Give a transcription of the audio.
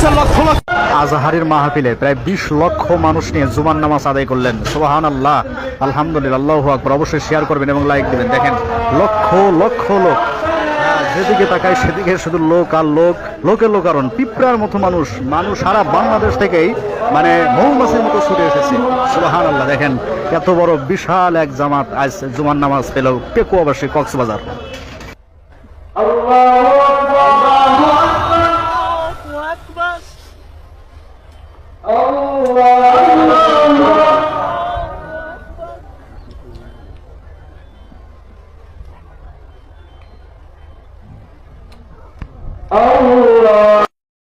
পাহাড়ের মাহফিলে প্রায় বিশ লক্ষ মানুষ নিয়ে জুমার নামাজ আদায় করলেন। সোহান আল্লাহ আলহামদুলিল্লাহ আল্লাহ আকবর। অবশ্যই শেয়ার করবেন এবং লাইক দিবেন। দেখেন লক্ষ লক্ষ লোক। হ্যাঁ, যেদিকে তাকায় সেদিকে শুধু লোক আর লোক। লোকের লোকারণ পিঁপড়ার মতো মানুষ। মানুষ সারা বাংলাদেশ থেকেই মানে মৌমাছির মতো ছুটে এসেছে। সোহান আল্লাহ দেখেন এত বড় বিশাল এক জামাত আজ জুমার নামাজ পেল পেকুয়াবাসী কক্সবাজার। Oh.